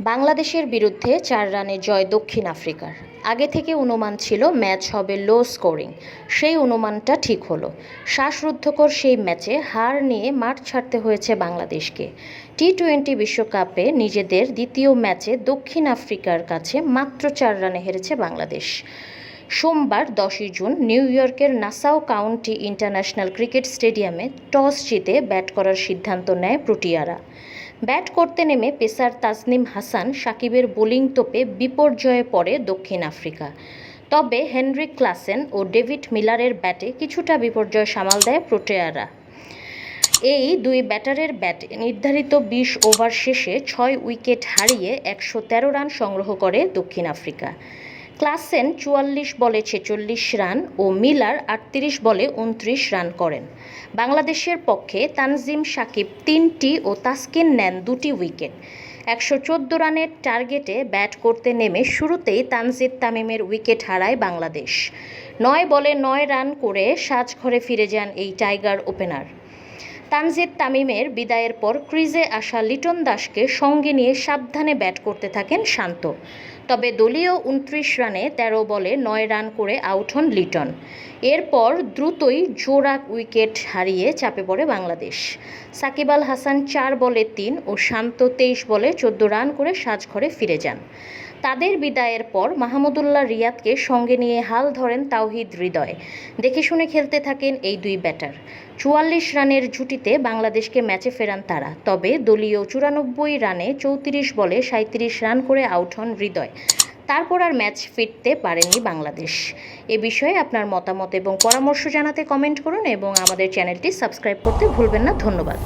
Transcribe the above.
বাংলাদেশের বিরুদ্ধে চার রানে জয় দক্ষিণ আফ্রিকার। আগে থেকে অনুমান ছিল ম্যাচ হবে লো স্কোরিং সেই অনুমানটা ঠিক হলো। শ্বাসরুদ্ধকর সেই ম্যাচে হার নিয়ে মাঠ ছাড়তে হয়েছে বাংলাদেশকে। টি টোয়েন্টি বিশ্বকাপে নিজেদের দ্বিতীয় ম্যাচে দক্ষিণ আফ্রিকার কাছে মাত্র চার রানে হেরেছে বাংলাদেশ। সোমবার দশই জুন নিউ ইয়র্কের নাসাও কাউন্টি ইন্টারন্যাশনাল ক্রিকেট স্টেডিয়ামে টস জিতে ব্যাট করার সিদ্ধান্ত নেয় প্রোটিয়ারা। ব্যাট করতে নেমে পেসার তাসনিম হাসান সাকিবের বোলিং তোপে বিপর্যয়ে পড়ে দক্ষিণ আফ্রিকা। তবে হেনরিক ক্লাসেন ও ডেভিড মিলারের ব্যাটে কিছুটা বিপর্যয় সামাল দেয় প্রোটেয়ারা এই দুই ব্যাটারের ব্যাটে নির্ধারিত বিশ ওভার শেষে ছয় উইকেট হারিয়ে একশো তেরো রান সংগ্রহ করে দক্ষিণ আফ্রিকা। ক্লাসেন চুয়াল্লিশ বলে ছেচল্লিশ রান ও মিলার আটত্রিশ বলে উনত্রিশ রান করেন। বাংলাদেশের পক্ষে তানজিম সাকিব তিনটি ও তাসকিন নেন দুটি উইকেট। একশো চোদ্দ রানের টার্গেটে ব্যাট করতে নেমে শুরুতেই তানজিদ তামিমের উইকেট হারায় বাংলাদেশ। নয় বলে নয় রান করে সাজঘরে ফিরে যান এই টাইগার ওপেনার। তানজিদ তামিমের বিদায়ের পর ক্রিজে আসা লিটন দাসকে সঙ্গে নিয়ে সাবধানে ব্যাট করতে থাকেন শান্ত। তবে দলীয় উনত্রিশ রানে ১৩ বলে নয় রান করে আউট হন লিটন। এরপর দ্রুতই জোড়া উইকেট হারিয়ে চাপে পড়ে বাংলাদেশ। সাকিব আল হাসান চার বলে তিন ও শান্ত তেইশ বলে চোদ্দ রান করে সাজঘরে ফিরে যান। তাদের বিদায়ের পর মাহমুদুল্লাহ রিয়াদকে সঙ্গে নিয়ে হাল ধরেন তাওহিদ হৃদয়। দেখে শুনে খেলতে থাকেন এই দুই ব্যাটার। চুয়াল্লিশ রানের জুটিতে বাংলাদেশকে ম্যাচে ফেরান তারা। তবে দলীয় চুরানব্বই রানে চৌত্রিশ বলে সাঁত্রিশ রান করে আউট হন হৃদয়। তারপর আর ম্যাচ ফিরতে পারেনি বাংলাদেশ। এ বিষয়ে আপনার মতামত এবং পরামর্শ জানাতে কমেন্ট করুন এবং আমাদের চ্যানেলটি সাবস্ক্রাইব করতে ভুলবেন না। ধন্যবাদ।